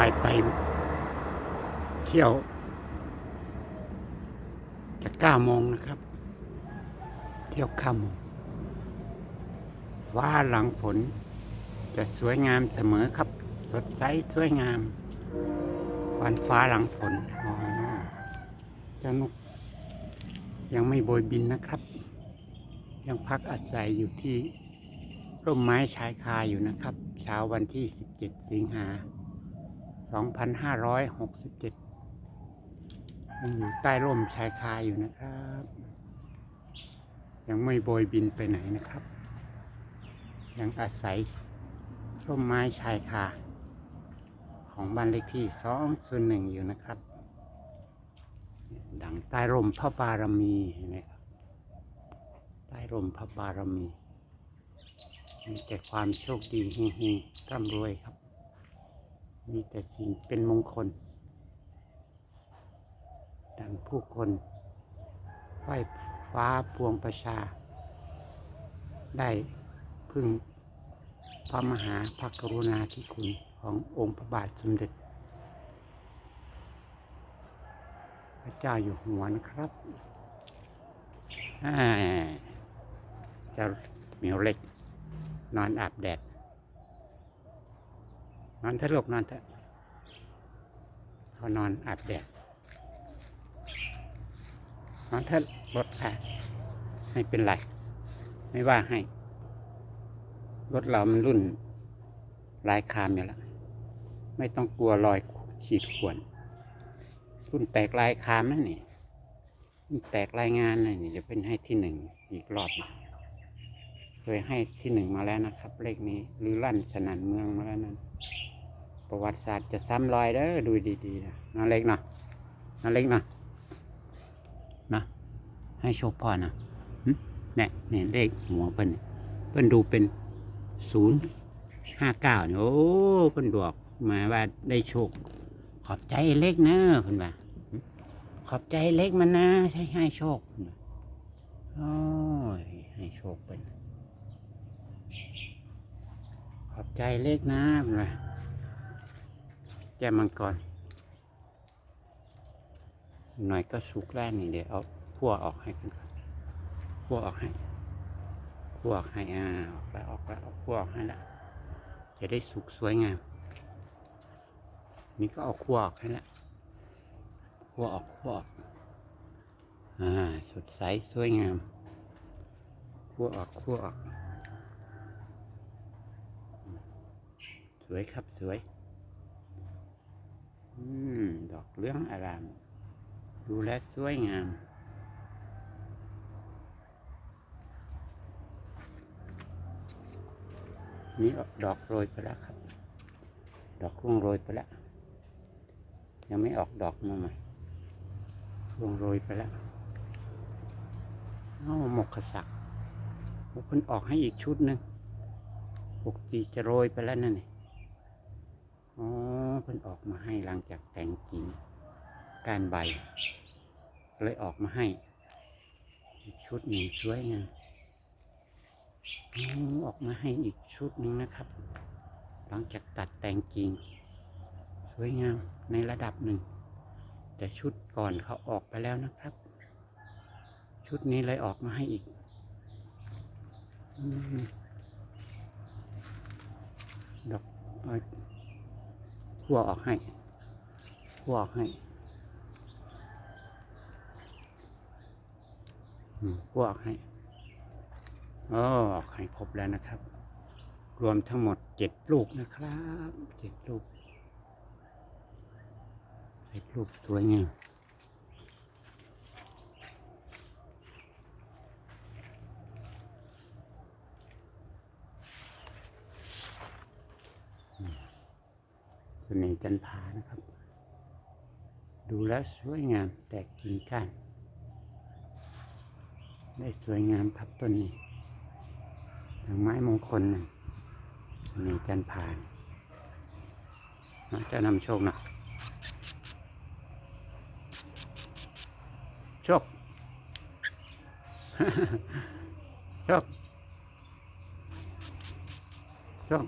ฝ่ายไปเที่ยวจะเก้าโมงนะครับ เที่ยวเก้าโมงว่าหลังฝนจะสวยงามเสมอครับ สดใสสวยงาม วันฟ้าหลังฝนอ๋อเจ้านกยังไม่โบยบินนะครับ ยังพักอาศัยอยู่ที่ร่มไม้ชายคาอยู่นะครับ เช้าวันที่ 17 สิงหา 2567 ยังอยู่ใต้ร่มชายคาอยู่นะครับ ยังไม่โบยบินไปไหนนะครับ ยังอาศัยร่มไม้ชายคา ของบ้านเลขที่201อยู่นะครับ ดังใต้ร่มพระบารมีเนไหมครับใต้ร่มพระบารมี มีแต่ความโชคดีเฮงๆร่ำรวยครับ มีแต่สิ่งเป็นมงคล ดังผู้คนไหว้ฟ้าปวงประชา ได้พึ่งพระมหาภกรุณาธิคุณขององค์พระบาทสมเด็จ พระเจ้าอยู่หัวนะครับอ่าเจ้าเหมียวเล็ก นอนอาบแดด อนเถอะลูกนอนเถอะเขานอนอาบแดดนอนเถอะรถค่ะไม่เป็นไร ไม่ว่าให้ รถเรามันรุ่นลายคามอยู่แล้วไม่ต้องกลัวรอยขีดข่วน รุ่นแตกลายคามนั่นนี่แตกรายงานนะนี่จะเป็นให้ที่หนึ่งอีกรอบเคยให้ที่หนึ่งมาแล้วนะครับ เลขนี้หรือลั่นสนันเมืองมาแล้วนั่น ประวัติศาสตร์จะซ้ำรอยเด้อดูดีๆนะน้องเล็กนะน้องเล็กนะนะให้โชคพ่อนะเนี่ยเนี่ยเลขหัวเปิ้นเนี่ยเปิ้นดูเป็นศูนย์ห้าเก้าเนี่ยโอ้เปิ้นบอกมาว่าได้โชค ขอบใจเล็กนะเพิ่นว่าขอบใจเล็กมันนะใช่ให้โชคโอ้ยให้โชคเป็นขอบใจเล็กนะเพิ่นว่า แก้มังกร หน่อยก็สุกแล้วนี่เดี๋ยวเอาพั่วออกให้กันก่อนพั่วออกให้พั่วออกให้อ่าออกแล้วออกแล้วเอาพั่วออกให้ละจะได้สุกสวยงาม นี่ก็เอาขั้วออกให้ละขั้วออกขั้วออกอ่าสดใสสวยงามขั้วออกขั้วออก สวยครับสวย อืม ดอกเหลื้องอาราม ดูแลสวยงาม นี่ดอกโรยไปแล้วครับ ดอกร่วงโรยไปแล้ว ยังไม่ออกดอกมาใหม่ร่วงโรยไปแล้วเอาหมกขสักโอ้เพิ่นออกให้อีกชุดหนึ่งปกติจะโรยไปแล้วนั่นนี่ อ๋อเพิ่นออกมาให้หลังจากแต่งกิ่งการใบ เลยออกมาให้ อีกชุดหนึ่งสวยงามออกมาให้อีกชุดหนึ่งนะครับ หลังจากตัดแต่งกิ่งสวยงามในระดับหนึ่ง แต่ชุดก่อนเขาออกไปแล้วนะครับ ชุดนี้เลยออกมาให้อีกอดอก ควออกให้ควออกให้ควออกให้อ๋อออกให้ครบแล้วนะครับ รวมทั้งหมดเจ็ดลูกนะครับเจ็ดลูกเจ็ดลูกสวยงาม สน่ห์จันทานะครับ ดูแล้วสวยงามแตกกิ่งก้านได้สวยงามครับต้นนี้ดอกไม้มงคลนะนี่จันผานนะจะนำโชคนะโชคโชคโชค